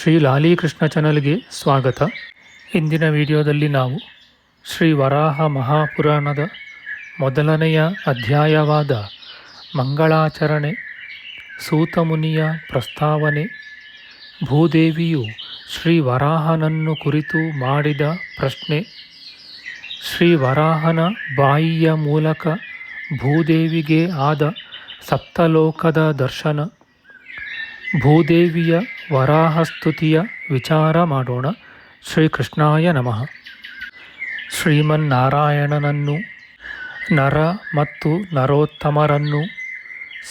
ಶ್ರೀ ಲಾಲೀಕೃಷ್ಣ ಚಾನಲ್ಗೆ ಸ್ವಾಗತ. ಇಂದಿನ ವಿಡಿಯೋದಲ್ಲಿ ನಾವು ಶ್ರೀ ವರಾಹ ಮಹಾಪುರಾಣದ ಮೊದಲನೆಯ ಅಧ್ಯಾಯವಾದ ಮಂಗಳಾಚರಣೆ, ಸೂತಮುನಿಯ ಪ್ರಸ್ತಾವನೆ, ಭೂದೇವಿಯು ಶ್ರೀ ವರಾಹನನ್ನು ಕುರಿತು ಮಾಡಿದ ಪ್ರಶ್ನೆ, ಶ್ರೀ ವರಾಹನ ಬಾಯಿಯ ಮೂಲಕ ಭೂದೇವಿಗೆ ಆದ ಸಪ್ತಲೋಕದ ದರ್ಶನ, ಭೂದೇವಿಯ ವರಾಹಸ್ತುತಿಯ ವಿಚಾರ ಮಾಡೋಣ. ಶ್ರೀಕೃಷ್ಣಾಯ ನಮಃ. ಶ್ರೀಮನ್ನಾರಾಯಣನನ್ನು, ನರ ಮತ್ತು ನರೋತ್ತಮರನ್ನು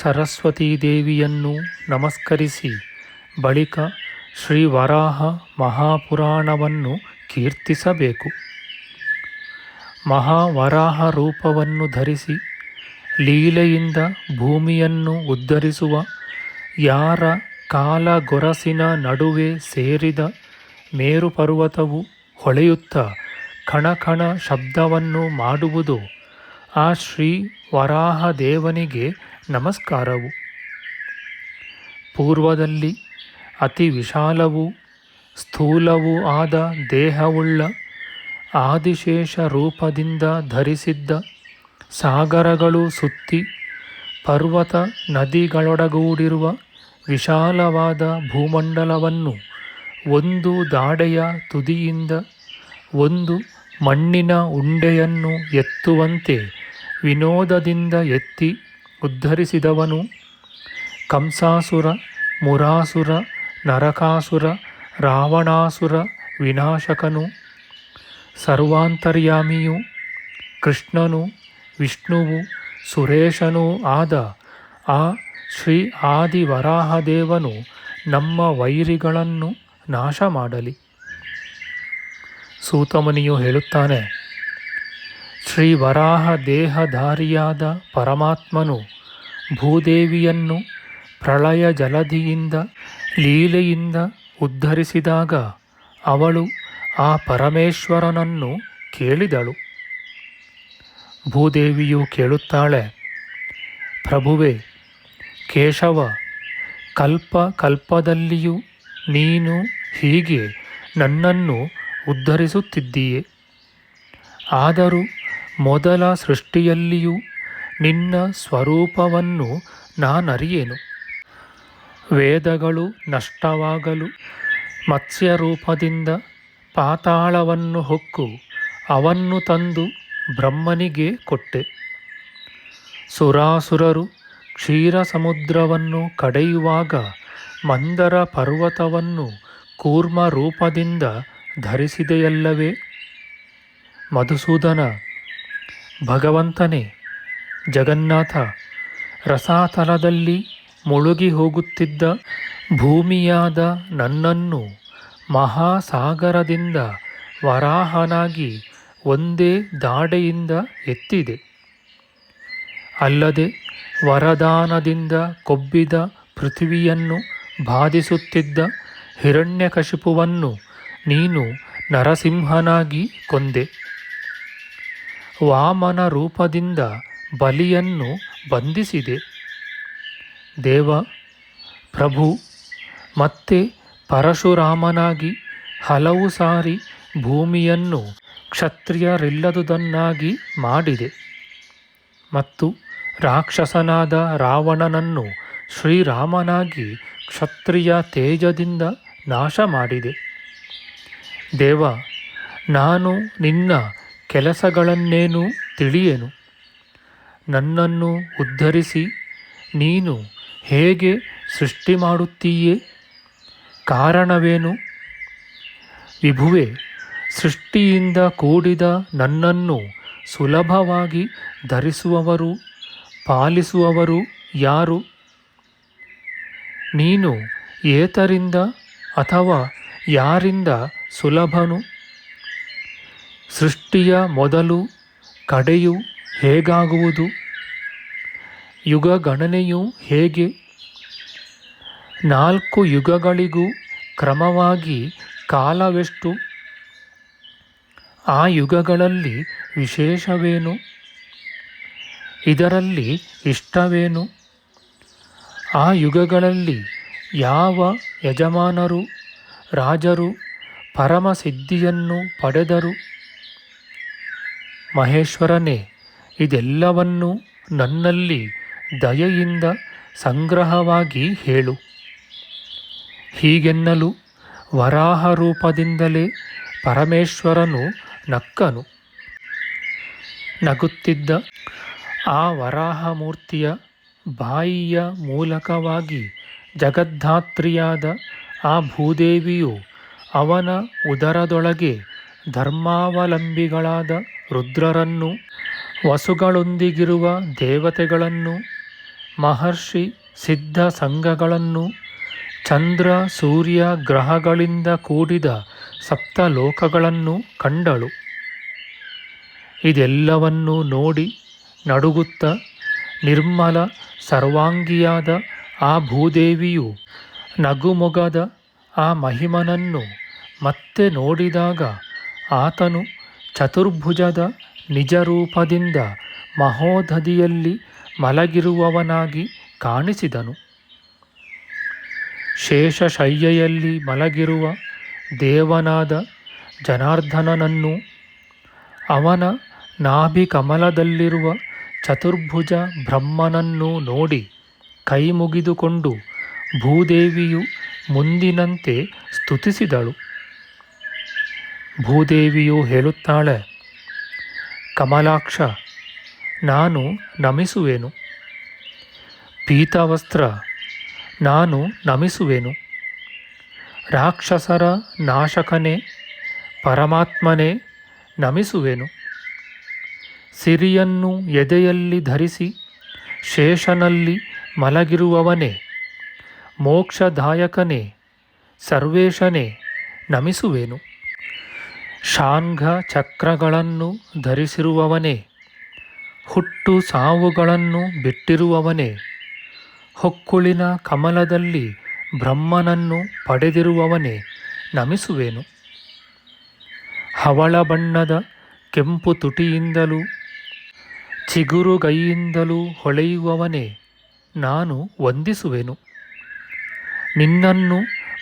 ಸರಸ್ವತೀದೇವಿಯನ್ನು ನಮಸ್ಕರಿಸಿ, ಬಳಿಕ ಶ್ರೀ ವರಾಹ ಮಹಾಪುರಾಣವನ್ನು ಕೀರ್ತಿಸಬೇಕು. ಮಹಾವರಾಹ ರೂಪವನ್ನು ಧರಿಸಿ, ಲೀಲೆಯಿಂದ ಭೂಮಿಯನ್ನು ಉದ್ಧರಿಸುವ ಯಾರ ಕಾಲಗೊರಸಿನ ನಡುವೆ ಸೇರಿದ ಮೇರುಪರ್ವತವು ಹೊಳೆಯುತ್ತ ಕಣಕಣ ಶಬ್ದವನ್ನು ಮಾಡುವುದು ಆ ಶ್ರೀ ವರಾಹ ದೇವನಿಗೆ ನಮಸ್ಕಾರವು. ಪೂರ್ವದಲ್ಲಿ ಅತಿ ವಿಶಾಲವೂ ಸ್ಥೂಲವೂ ಆದ ದೇಹವುಳ್ಳ ಆದಿಶೇಷ ರೂಪದಿಂದ ಧರಿಸಿದ್ದ ಸಾಗರಗಳು ಸುತ್ತಿ ಪರ್ವತ ನದಿಗಳೊಡಗೂಡಿರುವ ವಿಶಾಲವಾದ ಭೂಮಂಡಲವನ್ನು ಒಂದು ದಾಡೆಯ ತುದಿಯಿಂದ ಒಂದು ಮಣ್ಣಿನ ಉಂಡೆಯನ್ನು ಎತ್ತುವಂತೆ ವಿನೋದದಿಂದ ಎತ್ತಿ ಉದ್ಧರಿಸಿದವನು ಕಂಸಾಸುರ, ಮುರಾಸುರ, ನರಕಾಸುರ, ರಾವಣಾಸುರ ವಿನಾಶಕನು, ಸರ್ವಾಂತರ್ಯಾಮಿಯು, ಕೃಷ್ಣನು, ವಿಷ್ಣುವು, ಸುರೇಶನೂ ಆದ ಆ ಶ್ರೀ ಆದಿ ವರಾಹದೇವನು ನಮ್ಮ ವೈರಿಗಳನ್ನು ನಾಶ ಮಾಡಲಿ ಸೂತಮುನಿಯು ಹೇಳುತ್ತಾನೆ, ಶ್ರೀ ವರಾಹ ದೇಹಧಾರಿಯಾದ ಪರಮಾತ್ಮನು ಭೂದೇವಿಯನ್ನು ಪ್ರಳಯ ಜಲಧಿಯಿಂದ ಲೀಲೆಯಿಂದ ಉದ್ಧರಿಸಿದಾಗ ಅವಳು ಆ ಪರಮೇಶ್ವರನನ್ನು ಕೇಳಿದಳು. ಭೂದೇವಿಯು ಕೇಳುತ್ತಾಳೆ, ಪ್ರಭುವೆ ಕೇಶವ, ಕಲ್ಪ ಕಲ್ಪದಲ್ಲಿಯೂ ನೀನು ಹೀಗೆ ನನ್ನನ್ನು ಉದ್ಧರಿಸುತ್ತಿದ್ದೀಯೆ. ಆದರೂ ಮೊದಲ ಸೃಷ್ಟಿಯಲ್ಲಿಯೂ ನಿನ್ನ ಸ್ವರೂಪವನ್ನು ನಾನರಿಯೇನು? ವೇದಗಳು ನಷ್ಟವಾಗಲು ಮತ್ಸ್ಯರೂಪದಿಂದ ಪಾತಾಳವನ್ನು ಹೊಕ್ಕು ಅವನ್ನು ತಂದು ಬ್ರಹ್ಮನಿಗೆ ಕೊಟ್ಟೆ. ಸುರಾಸುರರು ಕ್ಷೀರ ಸಮುದ್ರವನ್ನು ಕಡೆಯುವಾಗ ಮಂದರ ಪರ್ವತವನ್ನು ಕೂರ್ಮ ರೂಪದಿಂದ ಧರಿಸಿದೆಯಲ್ಲವೇ? ಮಧುಸೂದನ, ಭಗವಂತನೇ, ಜಗನ್ನಾಥ, ರಸಾತಲದಲ್ಲಿ ಮುಳುಗಿ ಹೋಗುತ್ತಿದ್ದ ಭೂಮಿಯಾದ ನನ್ನನ್ನು ಮಹಾಸಾಗರದಿಂದ ವರಾಹನಾಗಿ ಒಂದೇ ದಾಡೆಯಿಂದ ಎತ್ತಿದೆ. ಅಲ್ಲದೆ ವರದಾನದಿಂದ ಕೊಬ್ಬಿದ ಪೃಥ್ವಿಯನ್ನು ಬಾಧಿಸುತ್ತಿದ್ದ ಹಿರಣ್ಯಕಶಿಪುವನ್ನು ನೀನು ನರಸಿಂಹನಾಗಿ ಕೊಂದೆ. ವಾಮನ ರೂಪದಿಂದ ಬಲಿಯನ್ನು ಬಂಧಿಸಿದೆ. ದೇವ, ಪ್ರಭು, ಮತ್ತೆ ಪರಶುರಾಮನಾಗಿ ಹಲವು ಸಾರಿ ಭೂಮಿಯನ್ನು ಕ್ಷತ್ರಿಯರಿಲ್ಲದುದನ್ನಾಗಿ ಮಾಡಿದೆ. ಮತ್ತು ರಾಕ್ಷಸನಾದ ರಾವಣನನ್ನು ಶ್ರೀರಾಮನಾಗಿ ಕ್ಷತ್ರಿಯ ತೇಜದಿಂದ ನಾಶ ಮಾಡಿದೆ ದೇವ, ನಾನು ನಿನ್ನ ಕೆಲಸಗಳನ್ನೇನು ತಿಳಿಯೆನು. ನನ್ನನ್ನು ಉದ್ಧರಿಸಿ ನೀನು ಹೇಗೆ ಸೃಷ್ಟಿ ಮಾಡುತ್ತೀಯೇ? ಕಾರಣವೇನು? ವಿಭುವೆ, ಸೃಷ್ಟಿಯಿಂದ ಕೂಡಿದ ನನ್ನನ್ನು ಸುಲಭವಾಗಿ ಧರಿಸುವವರು ಪಾಲಿಸುವವರು ಯಾರು? ನೀನು ಏತರಿಂದ ಅಥವಾ ಯಾರಿಂದ ಸುಲಭನು? ಸೃಷ್ಟಿಯ ಮೊದಲು ಕಡೆಯು ಹೇಗಾಗುವುದು? ಯುಗ ಗಣನೆಯು ಹೇಗೆ? ನಾಲ್ಕು ಯುಗಗಳಿಗೂ ಕ್ರಮವಾಗಿ ಕಾಲವೆಷ್ಟು? ಆ ಯುಗಗಳಲ್ಲಿ ವಿಶೇಷವೇನು? ಇದರಲ್ಲಿ ಇಷ್ಟವೇನು? ಆ ಯುಗಗಳಲ್ಲಿ ಯಾವ ಯಜಮಾನರು, ರಾಜರು, ಪರಮಸಿದ್ಧಿಯನ್ನು ಪಡೆದರು? ಮಹೇಶ್ವರನೇ, ಇದೆಲ್ಲವನ್ನೂ ನನ್ನಲ್ಲಿ ದಯೆಯಿಂದ ಸಂಗ್ರಹವಾಗಿ ಹೇಳು. ಹೀಗೆನ್ನಲು ವರಾಹ ರೂಪದಿಂದಲೇ ಪರಮೇಶ್ವರನು ನಕ್ಕನು. ನಗುತ್ತಿದ್ದ ಆ ವರಾಹಮೂರ್ತಿಯ ಬಾಯಿಯ ಮೂಲಕವಾಗಿ ಜಗದ್ಧಾತ್ರಿಯಾದ ಆ ಭೂದೇವಿಯು ಅವನ ಉದರದೊಳಗೆ ಧರ್ಮಾವಲಂಬಿಗಳಾದ ರುದ್ರರನ್ನು, ವಸುಗಳೊಂದಿಗಿರುವ ದೇವತೆಗಳನ್ನು, ಮಹರ್ಷಿ ಸಿದ್ಧ ಸಂಘಗಳನ್ನು, ಚಂದ್ರ ಸೂರ್ಯ ಗ್ರಹಗಳಿಂದ ಕೂಡಿದ ಸಪ್ತಲೋಕಗಳನ್ನು ಕಂಡಳು. ಇದೆಲ್ಲವನ್ನೂ ನೋಡಿ ನಡುಗುತ್ತ ನಿರ್ಮಲ ಸರ್ವಾಂಗಿಯಾದ ಆ ಭೂದೇವಿಯು ನಗುಮೊಗದ ಆ ಮಹಿಮನನ್ನು ಮತ್ತೆ ನೋಡಿದಾಗ ಆತನು ಚತುರ್ಭುಜದ ನಿಜರೂಪದಿಂದ ಮಹೋದಧಿಯಲ್ಲಿ ಮಲಗಿರುವವನಾಗಿ ಕಾಣಿಸಿದನು. ಶೇಷಶಯ್ಯೆಯಲ್ಲಿ ಮಲಗಿರುವ ದೇವನಾದ ಜನಾರ್ದನನನ್ನು ಅವನ ನಾಭಿ ಕಮಲದಲ್ಲಿರುವ ಚತುರ್ಭುಜ ಬ್ರಹ್ಮನನ್ನು ನೋಡಿ ಕೈ ಮುಗಿದುಕೊಂಡು ಭೂದೇವಿಯು ಮುಂದಿನಂತೆ ಸ್ತುತಿಸಿದಳು. ಭೂದೇವಿಯು ಹೇಳುತ್ತಾಳೆ, ಕಮಲಾಕ್ಷ, ನಾನು ನಮಿಸುವೆನು. ಪೀತವಸ್ತ್ರ, ನಾನು ನಮಿಸುವೆನು. ರಾಕ್ಷಸರ ನಾಶಕನೇ, ಪರಮಾತ್ಮನೇ ನಮಿಸುವೆನು. ಸಿರಿಯನ್ನು ಎದೆಯಲ್ಲಿ ಧರಿಸಿ ಶೇಷನಲ್ಲಿ ಮಲಗಿರುವವನೇ, ಮೋಕ್ಷದಾಯಕನೇ, ಸರ್ವೇಶನೇ ನಮಿಸುವೆನು. ಶಾಂಘ ಚಕ್ರಗಳನ್ನು ಧರಿಸಿರುವವನೇ, ಹುಟ್ಟು ಸಾವುಗಳನ್ನು ಬಿಟ್ಟಿರುವವನೇ, ಹೊಕ್ಕುಳಿನ ಕಮಲದಲ್ಲಿ ಬ್ರಹ್ಮನನ್ನು ಪಡೆದಿರುವವನೇ ನಮಿಸುವೆನು. ಹವಳ ಬಣ್ಣದ ಕೆಂಪು ತುಟಿಯಿಂದಲೂ ಚಿಗುರುಗೈಯಿಂದಲೂ ಹೊಳೆಯುವವನೇ ನಾನು ವಂದಿಸುವೆನು. ನಿನ್ನನ್ನು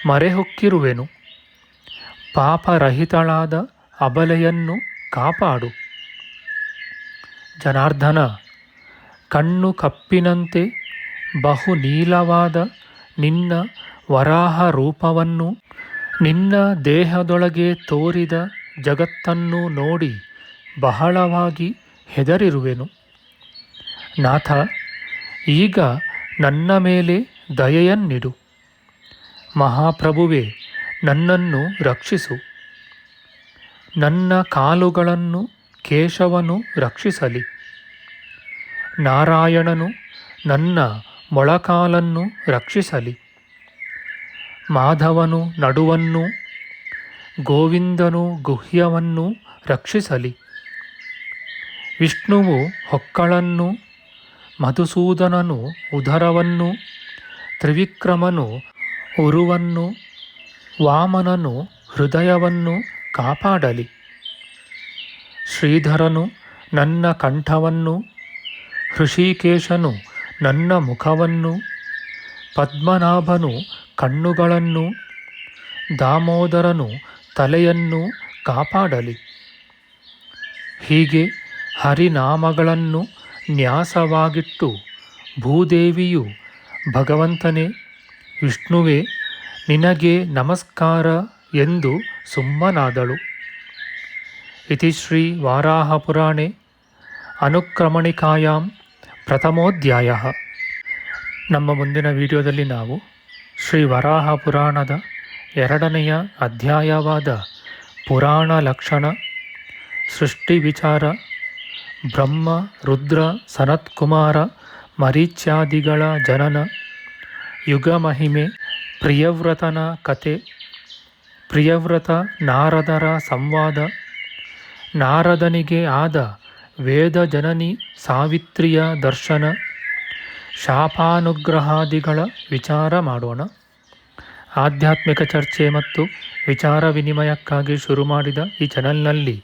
ಮರೆಹೊಕ್ಕಿರುವೆನು. ಪಾಪರಹಿತಳಾದ ಅಬಲೆಯನ್ನು ಕಾಪಾಡು. ಜನಾರ್ದನ, ಕಣ್ಣು ಕಪ್ಪಿನಂತೆ ಬಹು ನೀಲವಾದ ನಿನ್ನ ವರಾಹ ರೂಪವನ್ನು ನಿನ್ನ ದೇಹದೊಳಗೆ ತೋರಿದ ಜಗತ್ತನ್ನು ನೋಡಿ ಬಹಳವಾಗಿ ಹೆದರಿರುವೆನು. ನಾಥ, ಈಗ ನನ್ನ ಮೇಲೆ ದಯೆಯನ್ನಿಡು. ಮಹಾಪ್ರಭುವೇ, ನನ್ನನ್ನು ರಕ್ಷಿಸು. ನನ್ನ ಕಾಲುಗಳನ್ನು ಕೇಶವನು ರಕ್ಷಿಸಲಿ. ನಾರಾಯಣನು ನನ್ನ ಮೊಳಕಾಲನ್ನು ರಕ್ಷಿಸಲಿ. ಮಾಧವನು ನಡುವನ್ನು, ಗೋವಿಂದನು ಗುಹ್ಯವನ್ನು ರಕ್ಷಿಸಲಿ. ವಿಷ್ಣುವು ಹೊಕ್ಕಳನ್ನು ಮಧುಸೂದನನು ಉದರವನ್ನು, ತ್ರಿವಿಕ್ರಮನು ಉರುವನ್ನು, ವಾಮನನು ಹೃದಯವನ್ನು ಕಾಪಾಡಲಿ. ಶ್ರೀಧರನು ನನ್ನ ಕಂಠವನ್ನು ಋಷಿಕೇಶನು ನನ್ನ ಮುಖವನ್ನು, ಪದ್ಮನಾಭನು ಕಣ್ಣುಗಳನ್ನು, ದಾಮೋದರನು ತಲೆಯನ್ನು ಕಾಪಾಡಲಿ. ಹೀಗೆ ಹರಿನಾಮಗಳನ್ನು ನ್ಯಾಸವಾಗಿಟ್ಟು ಭೂದೇವಿಯು, ಭಗವಂತನೇ, ವಿಷ್ಣುವೇ, ನಿನಗೆ ನಮಸ್ಕಾರ ಎಂದು ಸುಮ್ಮನಾದಳು. ಇತಿ ಶ್ರೀ ವಾರಾಹಪುರಾಣೆ, ಅನುಕ್ರಮಣಿಕಾಯಾಂ, ಪ್ರಥಮೋಧ್ಯಾಯ. ನಮ್ಮ ಮುಂದಿನ ವಿಡಿಯೋದಲ್ಲಿ ನಾವು ಶ್ರೀ ವರಾಹ ಪುರಾಣದ ಎರಡನೆಯ ಅಧ್ಯಾಯವಾದ ಪುರಾಣ ಲಕ್ಷಣ, ಸೃಷ್ಟಿ ವಿಚಾರ ಬ್ರಹ್ಮ, ರುದ್ರ, ಸನತ್ಕುಮಾರ, ಮರೀಚ್ಯಾದಿಗಳ ಜನನ ಯುಗ ಮಹಿಮೆ ಪ್ರಿಯವ್ರತನ ಕತೆ, ಪ್ರಿಯವ್ರತ ನಾರದರ ಸಂವಾದ, ನಾರದನಿಗೆ ಆದ ವೇದ ಜನನಿ ಸಾವಿತ್ರಿಯ ದರ್ಶನ, ಶಾಪಾನುಗ್ರಹಾದಿಗಳ ವಿಚಾರ ಮಾಡೋಣ. ಆಧ್ಯಾತ್ಮಿಕ ಚರ್ಚೆ ಮತ್ತು ವಿಚಾರ ವಿನಿಮಯಕ್ಕಾಗಿ ಶುರು ಮಾಡಿದ ಈ ಚಾನಲ್ನಲ್ಲಿ